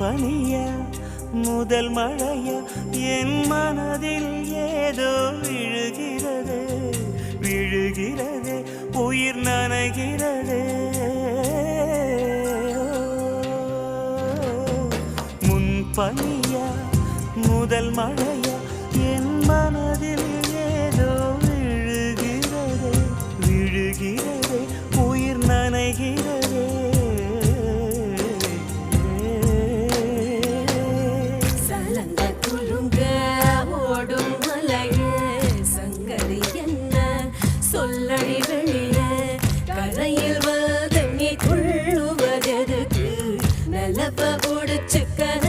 பனிய முதல் மழைய என் மனதில் ஏதோ விழுகிறது. விழுகிறது உயிர் நனைகிறது. முன் பனிய முதல் மழைய என் மனதில் ஏதோ விழுகிறது. விழுகிறது கரைகளிய கரையில் வாதம் நீ கொள்ளுவதற்கு நல்லப்ப உடுச்சுக்க